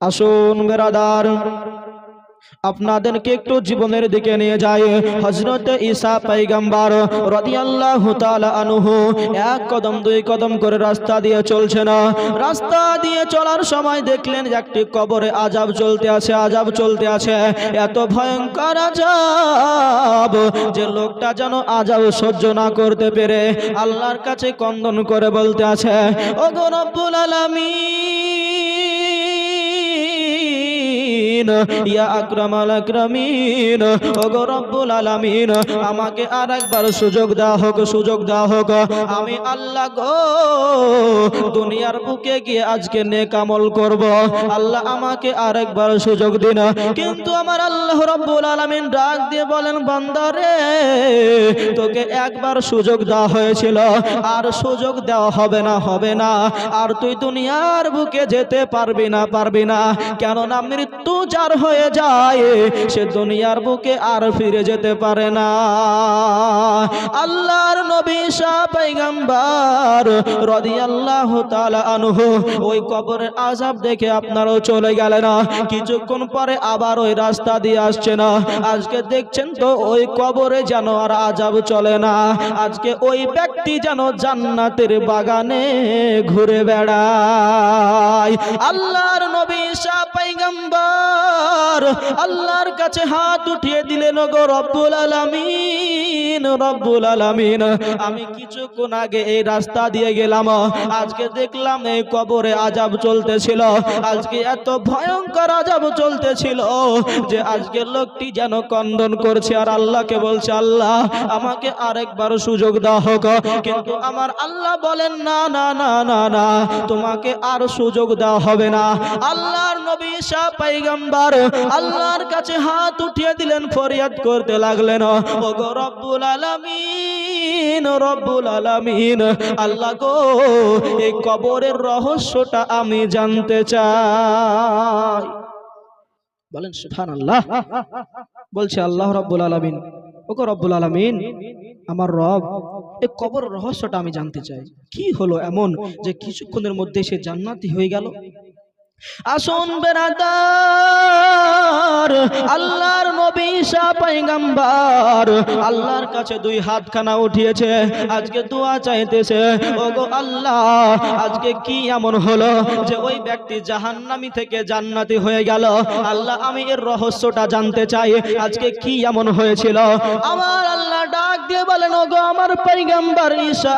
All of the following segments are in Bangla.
আসুন বেরাদার। আপনাদেরকে একটু জীবনের দিকে নিয়ে যায় হজরত ঈসা পাইগাম্বার রাদিয়াল্লাহু আনহু এক কদম, দুই কদম করে রাস্তা দিয়ে চলছে না রাস্তা দিয়ে চলার সময় দেখলেন একটি কবরে আজাব চলতে আছে আজাব চলতে আছে। এত ভয়ঙ্কর আজাব যে লোকটা যেন আজাব সহ্য না করতে পেরে আল্লাহর কাছে কন্দন করে বলতে আছে ও গো রব্বুল আলামিন ইয়া আকরামাল আকরামিন, ওগো রব্বুল আলামিন, আমাকে আর একবার সুযোগ দাও হোক, সুযোগ দাও হোক, আমি আল্লাহ গো, দুনিয়ার বুকে গিয়ে আজকে নেক আমল করব। আল্লাহ আমাকে আর একবার সুযোগ দিন। কিন্তু আমার আল্লাহ রব্বুল আলামিন ডাক দিয়ে বলেন বান্দারে তোকে একবার সুযোগ দেওয়া হয়েছিল, আর সুযোগ দেওয়া হবে না হবে না। আর তুই দুনিয়ার বুকে যেতে পারবি না পারবি না। কেননা মৃত্যু যার হয়ে যায়, সে দুনিয়ার বুকে আর ফিরে যেতে পারে না। আল্লাহর নবী শাহ পয়গম্বর রাদিয়াল্লাহু তাআলা আনহু ওই কবরের আজাব দেখে আপনারও চলে গেলেন কিছুক্ষণ পরে আবার ওই রাস্তা দিয়ে আসছে না। আজকে দেখছেন তো ওই কবরে যেন আর আজাব চলে না। আজকে ওই ব্যক্তি যেন জান্নাতের বাগানে ঘুরে বেড়ায়। আল্লাহর নবী শাহ পয়গম্বর আল্লাহর কাছে হাত উঠিয়ে দিলেন গো রব্বুল আলামিন রব্বুল আলামিন, আমি কিছুক্ষণ আগে এই রাস্তা দিয়ে গেলাম। আজকে দেখলাম এই কবরে আজাব চলতেছিল। আজকে এত ভয়ঙ্কর আজাব চলতেছিল যে আজকে লোকটি যেন কন্দন করছে আর আল্লাহকে বলছে, আল্লাহ, আমাকে আরেকবার সুযোগ দেওয়া হোক। কিন্তু আমার আল্লাহ বলেন, না না না না না, তোমাকে আর সুযোগ দেওয়া হবে না। আল্লাহর নবী শাহ পাইগাম্বার আল্লাহর কাছে হাত উঠিয়ে দিলেন, ফরিয়াদ করতে লাগলেন। ও গো রব্বুল আলামিন রব্বুল আলামিন, আল্লাহ গো, এই কবরের রহস্যটা আমি জানতে চাই। বলেন, সুবহানাল্লাহ। বলছে, আল্লাহ রব্বুল আলামিন, ওগো রব্বুল আলামিন, আমার রব এই কবর রহস্যটা আমি জানতে চাই। কি হলো এমন যে কিছুক্ষণের মধ্যে সে জান্নাতি হয়ে গেল? আসুন বেরাদার, আল্লাহর নবী ঈসা পয়গম্বর। আল্লাহর কাছে দুই হাতখানা উঠিয়েছে, আজকে দোয়া চাইতেছে, ওগো আল্লাহ, আজকে কি এমন হলো যে ওই ব্যক্তি জাহান্নামি থেকে জান্নাতি হয়ে গেল? আল্লাহ, আমি এর রহস্যটা জানতে চাই, আজকে কি এমন হয়েছিল? আমার আল্লাহ ডাক দিয়ে বলেন, ওগো আমার পয়গম্বর ঈসা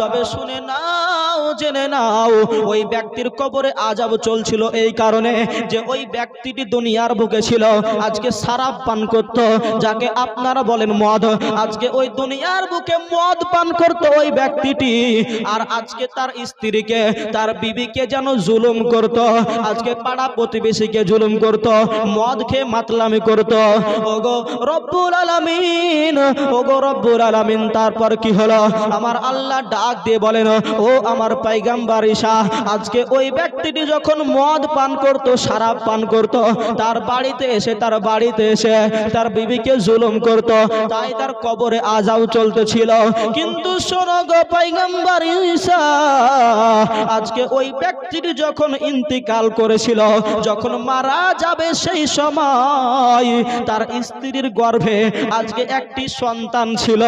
তবে শুনে নাও জেনে নাও, ওই ব্যক্তির কবরে আজাব চলছিল এই কারণে যে ওই ব্যক্তিটি দুনিয়ার বুকে ছিল। আজকে সারাপ পান করত, যাকে আপনারা বলেন মদ। আজকে ওই দুনিয়ার বুকে মদ পান করত ওই ব্যক্তিটি। আর আজকে তার স্ত্রীকে, তার বিবিকে যেন জুলুম করত। আজকে পাড়া প্রতিবেশীকে জুলুম করত, মদ খেয়ে মাতলামি করত। ওগো রব্বুল আলামিন, ওগো রব্বুল আলামিন, তারপর কি হলো? আমার আল্লাহ ডাক দিয়ে বলেন, ও আমার পাইগাম্বার ঈশা আজকে ওই ব্যক্তিটি যখন মদ পান করত, শরাব পান করত, তার বাড়িতে এসে, তার বাড়িতে এসে তার বিবিকে জুলুম করত, তাই তার কবরে আজাও চলতেছিল। কিন্তু শোনো গো পাইগাম্বার ঈশা আজকে ওই ব্যক্তিটি যখন ইন্তিকাল করেছিল, যখন মারা যাবে সেই সময় তার স্ত্রীর গর্ভে আজকে একটি সন্তান ছিল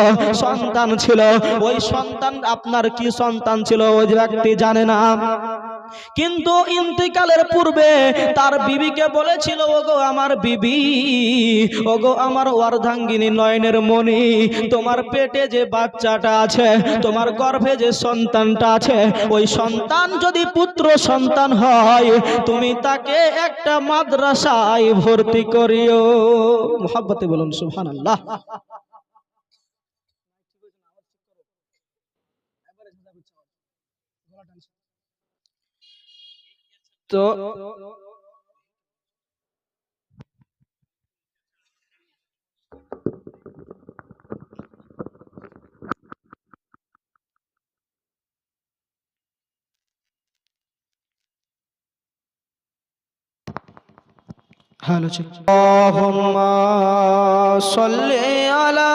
সন্তান ছিল। ওই সন্তান আপনার কি সন্তান ছিল? ওই ব্যক্তি জানে না। কিন্তু ইন্তিকালের পূর্বে তার বিবিকে বলেছিল, ওগো আমার বিবি, ওগো আমার অর্ধাঙ্গিনী নয়নের মণি, তোমার পেটে যে বাচ্চাটা আছে, তোমার গর্ভে যে সন্তানটা আছে, ওই সন্তান যদি পুত্র সন্তান হয়, তুমি তাকে একটা মাদ্রাসায় ভর্তি করিও। মোহাব্বতে বলুন সুহান আল্লাহ তো হ্যালো সাল্লি আলা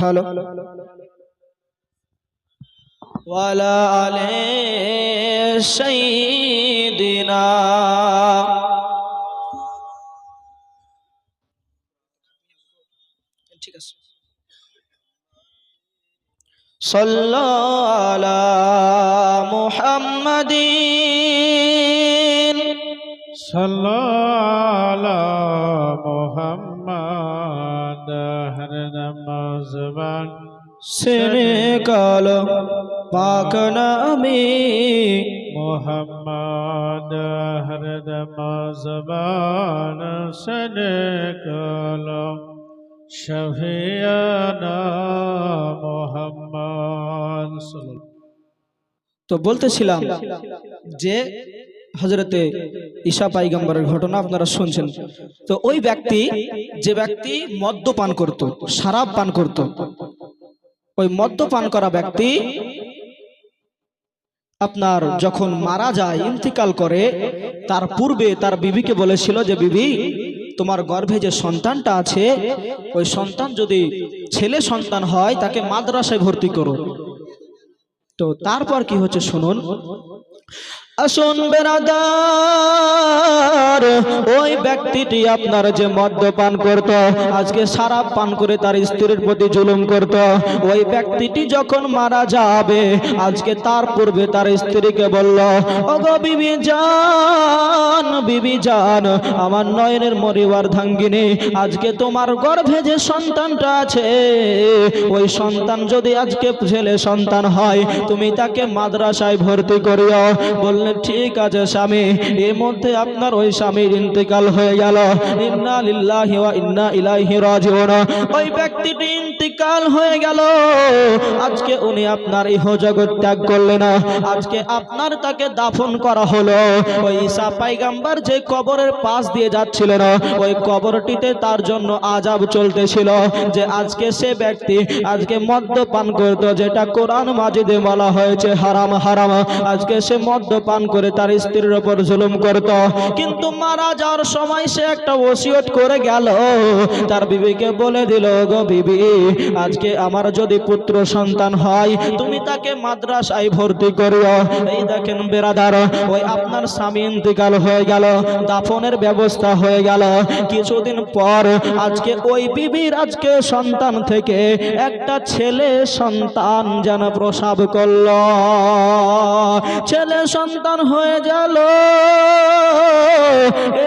হ্যালো ওয়ালা আলে সাইয়্যিদিনা ঠিক আছে صلى على محمد صلى সেনে কাল পাক নামে মোহাম্মদ হর নমজবান সনে কলম শফিয়ানা মোহাম্মদ তো বলতেছিলাম যে হজরতে ঈশা পাইগম্বরের ঘটনা আপনারা শুনছেন। তো ওই ব্যক্তি যে ব্যক্তি মদ্যপান করত শারাব পান করত ওই মদ্যপান করা ব্যক্তি আপনার যখন মারা যায়, ইন্তিকাল করে, তার পূর্বে তার বিবিকে বলেছিল যে, বিবি, তোমার গর্ভে যে সন্তানটা আছে, ওই সন্তান যদি ছেলে সন্তান হয়, তাকে মাদ্রাসায় ভর্তি করো। তো তারপর কি হচ্ছে শুনুন আসুন বেরাদার, ওই ব্যক্তিটি আপনার যে মদ্যপান করত, আজকে সারাপ পান করে তার স্ত্রীর প্রতি জুলুম করত। ওই ব্যক্তিটি যখন মারা যাবে, আজকে তার পূর্বে তার স্ত্রীকে বলল, ওগো বিবি জান বিবি জান, আমার নয়নের মরিবার ধাঙ্গিনী, আজকে তোমার গর্ভে যে সন্তানটা আছে, ওই সন্তান যদি আজকে ছেলে সন্তান হয়, তুমি তাকে মাদ্রাসায় ভর্তি করিও। বললেন ঠিক আছে স্বামী এর মধ্যে আপনার ওই স্বামীর ইন্তেকাল হয়ে গেল। ইন্না লিল্লাহি ওয়া ইন্না ইলাইহি রাজিউন। ওই ব্যক্তিটি ইন্তেকাল হয়ে গেল। আজকে উনি আপনার ইহ জগৎ ত্যাগ করলেন। আজকে আপনার তাকে দাফন করা হলো। ওই ঈসা পাইগাম্বার যে কবরের পাশ দিয়ে যাচ্ছিলেন, ওই কবরটিতে তার জন্য আজাব চলতেছিল যে আজকে সে ব্যক্তি আজকে মদ্যপান করতো, যেটা কোরআন মাজিদে বলা হয়েছে হারাম হারাম। আজকে সে মদ্যপান করে তার স্ত্রীর ওপর জুলুম করত। কিন্তু মারা যাওয়ার সময় সে একটা ওসিয়ত করে গেল। তার বিবিকে বলে দিল, গো বিবি, আজকে আমার যদি পুত্র সন্তান হয়, তুমি তাকে মাদ্রাসায় ভর্তি করিও। এই দেখেন বেরাদার, ওই আপনার স্বামী ইন্তিকাল হয়ে গেল, দাফনের ব্যবস্থা হয়ে গেল। কিছুদিন পর আজকে ওই বিবির আজকে সন্তান থেকে একটা ছেলে সন্তান যেন প্রসাব করল। ছেলে সন্তান হয়ে গেল।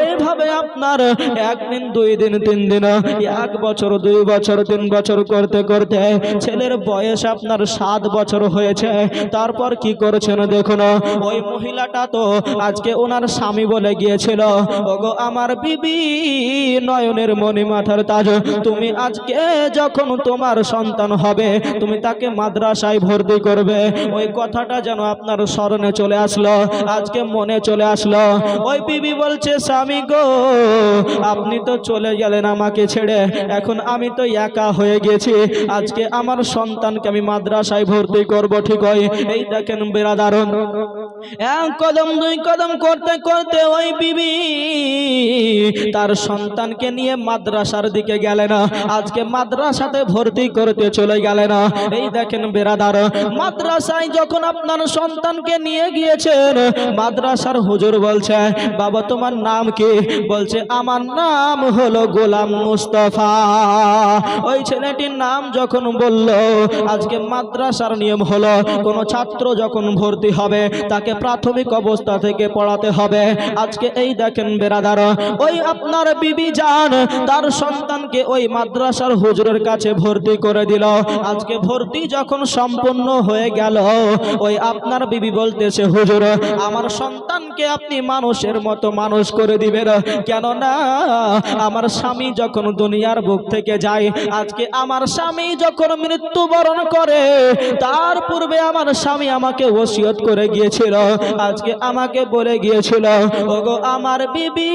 এইভাবে আপনার একদিন দুই দিন, তিন দিন, এক বছর, দুই বছর, তিন বছর করতে করতে ছেলের বয়স আপনার সাত বছর হয়েছে। তারপর কি করেছেন দেখুন, ওই মহিলাটা তো আজকে ওনার স্বামী বলে গিয়েছিল, ওগো, আমার বিবি নয়নের মণি মাথার তাজ, তুমি আজকে যখন তোমার সন্তান হবে, তুমি তাকে মাদ্রাসায় ভর্তি করবে। ওই কথাটা যেন আপনার স্মরণে চলে আসলো। আজকে মনে চলে আসলো। ওই বিবি বলছে, স্বামী গো, আপনি তো চলে গেলেন আমাকে ছেড়ে। এখন আমি তো একা হয়ে গেছি। আজকে আমার সন্তানকে আমি মাদ্রাসায় ভর্তি করব ঠিক হয় এই দেখেন বেরাদারণ এক কদম, দুই কদম করতে করতে ওই বিবি তার সন্তানকে নিয়ে মাদ্রাসার দিকে গেলেন। আজকে মাদ্রাসাতে ভর্তি করতে চলে গেলেন। এই দেখেন বেরাদার মাদ্রাসায় যখন আপনার সন্তানকে নিয়ে গিয়েছেন মাদ্রাসার হুজুর বলছে, বাবা, তোমার নাম কি? বলছে, আমার নাম হলো গোলাম মুস্তফা। ওই ছেলেটির নাম যখন বলল, আজকে মাদ্রাসার নিয়ম হলো, কোনো ছাত্র যখন ভর্তি হবে, তাকে প্রাথমিক অবস্থা থেকে পড়াতে হবে। আজকে এই দেখেন বেরাদার, ওই আপনার বিবি যান তার সন্তানকে ওই মাদ্রাসার হুজুরের কাছে ভর্তি করে দিল। আজকে ভর্তি যখন সম্পূর্ণ হয়ে গেল, ওই আপনার বিবি বলতেছে, হুজুর আমার সন্তানকে আপনি মানুষের মতো মানুষ করে দিবেন। কেননা, আমার স্বামী যখন দুনিয়ার বুক থেকে যায়, আজকে আমার স্বামী যখন মৃত্যুবরণ করে, তার পূর্বে আমার স্বামী আমাকে ওসিয়ত করে গিয়েছিল। আজকে আমাকে বলে গিয়েছিল, ওগো, আমার বিবি,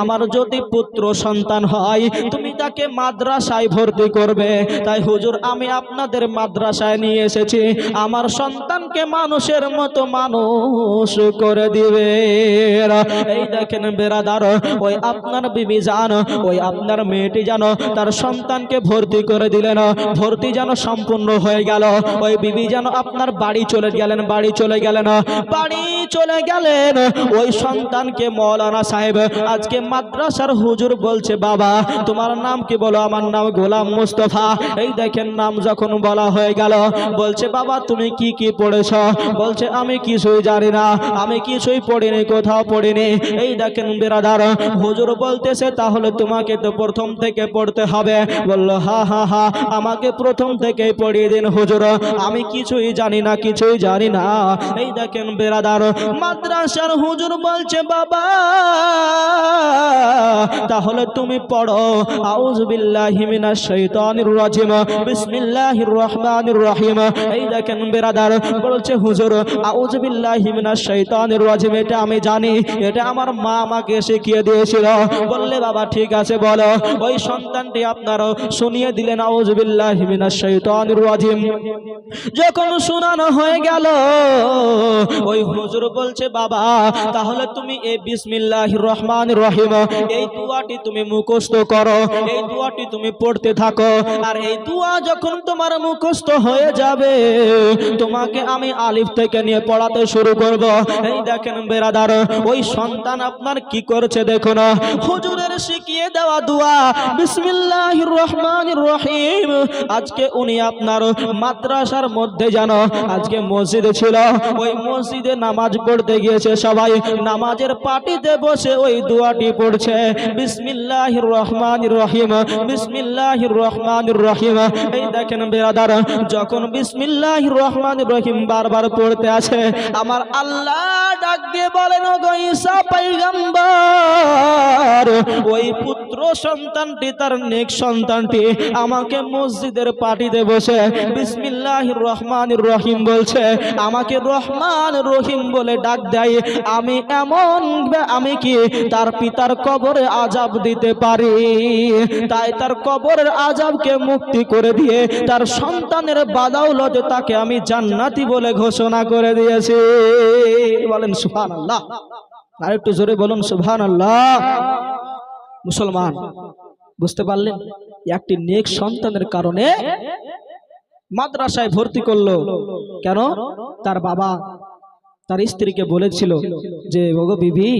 আমার যদি পুত্র সন্তান হয়, তুমি তাকে মাদ্রাসায় ভর্তি করবে। তাই হুজুর, আমি আপনাদের মাদ্রাসায় নিয়ে এসেছি। আমার সন্তানকে মানুষের মতো মতো মানুষ করে দিবে এই দেখেন বেরাদার, ওই আপনার বিবি জান, ওই আপনার মেয়েটি যেন তার সন্তানকে ভর্তি করে দিলেন, ভর্তি যেন সম্পূর্ণ হয়ে গেল। ওই বিবি যেন আপনার বাড়ি চলে গেলেন, বাড়ি চলে গেলেন, বাড়ি চলে গেলেন। ওই সন্তানকে মৌলানা সাহেব, আজকে মাদ্রাসার হুজুর বলছে, বাবা, তোমার নাম কি বলো? আমার নাম গোলাম মুস্তফা। এই দেখেন নাম যখন বলা হয়ে গেল, বলছে, বাবা, তুমি কি কি পড়েছ? বলছে আমি কিছুই জানি না, আমি কিছুই পড়িনি, কোথাও পড়িনি। এই দেখেন বেরাদার, হুজুর বলতেছে, তাহলে তোমাকে তো প্রথম থেকে পড়তে হবে। বলল, হা হা হা, আমাকে প্রথম থেকেই পড়িয়ে দিন হুজুর, আমি কিছুই জানি না, কিছুই জানি না। এই দেখেন বেরাদার, মাদ্রাসার হুজুর বলছে, বাবা, তাহলে তুমি পড়ো। আউজ বিল্লাহি মিনাশ শাইতানির রাজিম, বিসমিল্লাহির রহমানির রহিম। এই দেখেন বেরাদার, বলছে, হুজুর আমি জানি, এটা আমার মা আমাকে শিখিয়ে দিয়েছিল। বললে, বাবা, ঠিক আছে, বলো। ওই সন্তানটি আপনারও শুনিয়ে দিলেন রাজিম। যখন হয়ে গেল, ওই হুজুর বলছে, বাবা, তাহলে তুমি এই বিসমিল্লাহির রহমানির রহিম, এই দুয়াটি তুমি মুখস্থ করো, এই দুয়াটি তুমি পড়তে থাকো। আর এই দুয়া যখন তোমার মুখস্থ হয়ে যাবে, তোমাকে আমি আলিফ থেকে নিয়ে পড়াতে শুরু করব। এই দেখেন বেরাদার, ওই সন্তান আপনার কি করছে দেখুন। হুজুরের শিখিয়ে দেওয়া দুয়া, বিসমিল্লাহির রহমানির রহিম। আজকে উনি আপনার মাদ্রাসার মধ্যে জানো আজকে মসজিদে ছিল। ওই মসজিদে নামাজ পড়তে গিয়েছে সবাই। নামাজের পাটিতে বসে ওই দোয়াটি পড়ছে, বিসমিল্লাহির রহমান রহিম, বিসমিল্লাহির রহমান রহিম। এই দেখেন বেরাদার, যখন বিসমিল্লাহির রহমান রহিম বারবার পড়তে আছে। আমার আল্লাহ ডাক দিয়ে বলেন গো ঈসা পয়গম্বর, ওই পুত্র সন্তানটি তার নেক সন্তানটি আমাকে মসজিদের পাটিতে বসে বিসমিল্লাহির রহমানির রহিম বলছে। আমাকে রহমান রহিম বলে ডাক দেয়। আমি এমন আমি কি তার পিতার কবরে আজাব দিতে পারি? তাই তার কবরের আজাবকে মুক্তি করে দিয়ে তার সন্তানের বাদাউলতে তাকে আমি জান্নাতি বলে ঘোষণা করে দিয়েছি। বলেন সুহান আল্লাহ আর একটু জোরে বলুন সুহান আল্লাহ মুসলমান, বুঝতে পারলেন? একটি নেক সন্তানের কারণে মাদ্রাসায় ভর্তি করল। কেন? তার বাবা তার স্ত্রীকে বলেছিল যে, ওগো বিবি,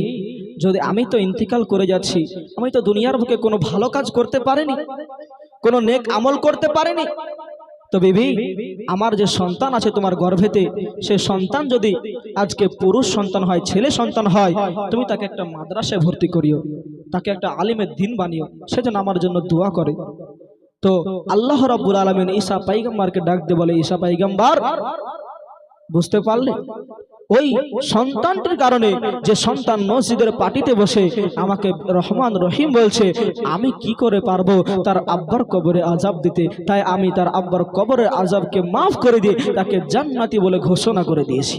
যদি আমি তো ইন্তিকাল করে যাচ্ছি, আমি তো দুনিয়ার বুকে কোনো ভালো কাজ করতে পারিনি, কোনো নেক আমল করতে পারিনি তো বিবি, আমার যে সন্তান আছে তোমার গর্ভেতে, সে সন্তান যদি আজকে পুরুষ সন্তান হয়, ছেলে সন্তান হয়, তুমি তাকে একটা মাদ্রাসায় ভর্তি করিও, তাকে একটা আলিমের দিন বানিও, সে যেন আমার জন্য দোয়া করে। তো আল্লাহ রাব্বুল আলামিন ঈসা পাইগাম্বারকে ডাক দিয়ে বলে, ঈসা পাইগাম্বার, বুঝতে পারলে? ওই সন্তানটির কারণে যে সন্তান মসজিদের পাটিতে বসে আমাকে রহমান রহিম বলছে, আমি কি করে পারব তার আব্বার কবরে আজাব দিতে? তাই আমি তার আব্বার কবরের আজাবকে মাফ করে দিয়ে তাকে জান্নাতি বলে ঘোষণা করে দিয়েছি।